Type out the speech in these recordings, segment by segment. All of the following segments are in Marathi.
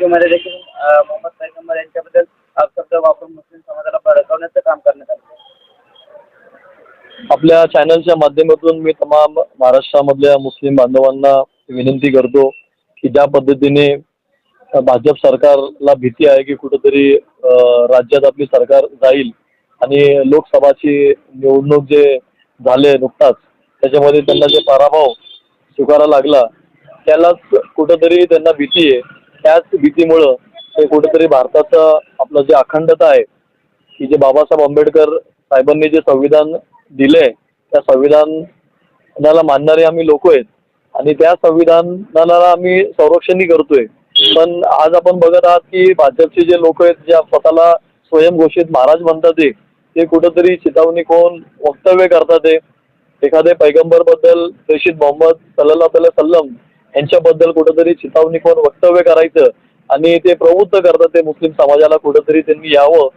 मध्ये देखील मोहम्मद पैगंबर यांच्याबद्दल अपशब्द वापरून मुस्लिम समाजाला भडकवण्याचं काम करण्यात आलं. आपल्या चॅनलच्या माध्यमातून मी तमाम महाराष्ट्रामधल्या मुस्लिम बांधवांना विनंती करतो की ज्या पद्धतीने भाजप सरकारला भीती आहे की कुठंतरी राज्यात आपली सरकार जाईल आणि लोकसभाची निवडणूक जे झाले नुकताच त्याच्यामध्ये त्यांना जे पराभव स्वीकारावा लागला त्यालाच कुठंतरी त्यांना भीती आहे. त्याच भीतीमुळं ते कुठेतरी भारताचं आपलं जे अखंडता आहे की जे बाबासाहेब आंबेडकर साहेबांनी जे संविधान दिले त्या संविधानाला मानणारे आम्ही लोक आहेत. आणि त्या संविधानाला आम्ही संरक्षणही करतोय. पण आज आपण बघत आहात की भाजपचे जे लोक आहेत जे स्वतःला स्वयंघोषित महाराज म्हणतात ते कुठंतरी चितावणी कोण वक्तव्य करतात ते. एखादे पैगंबरबद्दल प्रेषित मोहम्मद सल्ला सल्लम यांच्याबद्दल कुठंतरी चितावणी कोण वक्तव्य करायचं आणि ते प्रवृत्त करतात ते मुस्लिम समाजाला कुठंतरी त्यांनी यावं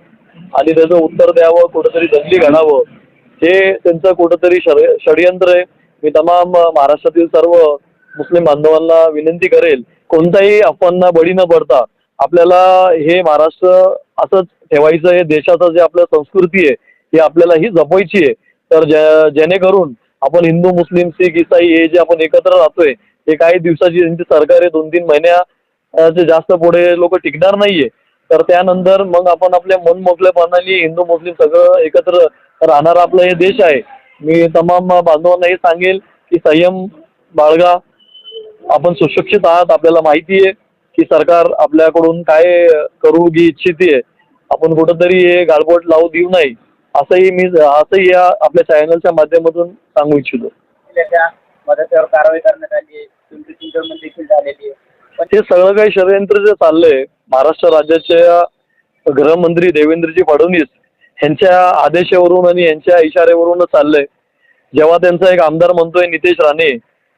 आणि त्याचं उत्तर द्यावं कुठंतरी दंगली घडावं हे त्यांचं कुठंतरी षडयंत्र आहे. मी तमाम महाराष्ट्रातील सर्व मुस्लिम बांधवांना विनंती करेल कोणत्याही अफवांना बळी न पडता आपल्याला हे महाराष्ट्र असंच ठेवायचं हे देशाचं जे आपलं संस्कृती आहे ही आपल्याला ही जपायची आहे. तर जेणेकरून आपण हिंदू मुस्लिम शीख इसाई हे जे आपण एकत्र राहतोय हे काही दिवसाची त्यांची सरकार आहे दोन तीन महिन्या जास्त पुढे लोक टिकणार नाहीये. तर त्यानंतर मग आपण आपल्या मनमोकळेपणाने हिंदू मुस्लिम सगळं एकत्र राहणारा आपला हे देश आहे. मी तमाम बांधवांना हे सांगेल की संयम बाळगा. आपण सुशिक्षित आहात आपल्याला माहिती आहे की सरकार आपल्याकडून काय करू घे इच्छिते आपण कुठंतरी हे गाळबोट लावू देऊ नाही असंही मी असंही या आपल्या चॅनलच्या माध्यमातून सांगू इच्छितो. मदतीवर कारवाई करण्यात आली आहे देखील झालेली आहे. पण हे सगळं काही षडयंत्र जे चाललंय महाराष्ट्र राज्याच्या गृहमंत्री देवेंद्रजी फडणवीस यांच्या आदेशावरून आणि यांच्या इशाऱ्यावरून चाललंय. जेव्हा त्यांचा एक आमदार म्हणतोय नितेश राणे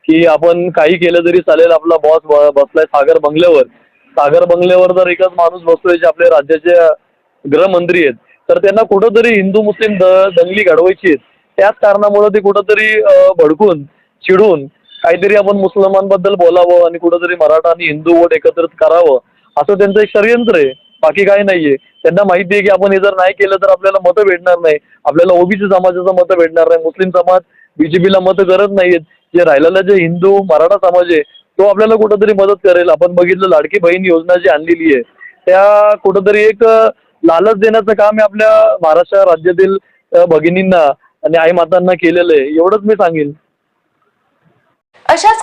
की आपण काही केलं तरी चालेल आपला बॉस बसलाय सागर बंगल्यावर. सागर बंगल्यावर जर एकच माणूस बसतोय जे आपल्या राज्याचे गृहमंत्री आहेत तर त्यांना कुठंतरी हिंदू मुस्लिम दंगली घडवायची आहेत. त्याच कारणामुळे ते कुठंतरी भडकून चिडून काहीतरी आपण मुसलमानबद्दल बोलावं आणि कुठंतरी मराठा आणि हिंदू वोट एकत्रित करावं असं त्यांचं एक षडयंत्र आहे. बाकी काही नाहीये. त्यांना माहिती आहे की आपण हे जर नाही केलं तर आपल्याला मतं भेटणार नाही. आपल्याला ओबीसी समाजाचं मतं भेटणार नाही. मुस्लिम समाज बीजेपीला मतं करत नाहीयेत. जे राहिलेला जे हिंदू मराठा समाज आहे तो आपल्याला कुठंतरी मदत करेल. आपण बघितलं लाडकी बहीण योजना जी आणलेली आहे त्या कुठंतरी एक लालच देण्याचं काम हे आपल्या महाराष्ट्र राज्यातील भगिनींना आणि आई मातांना केलेलं आहे. एवढंच मी सांगेन.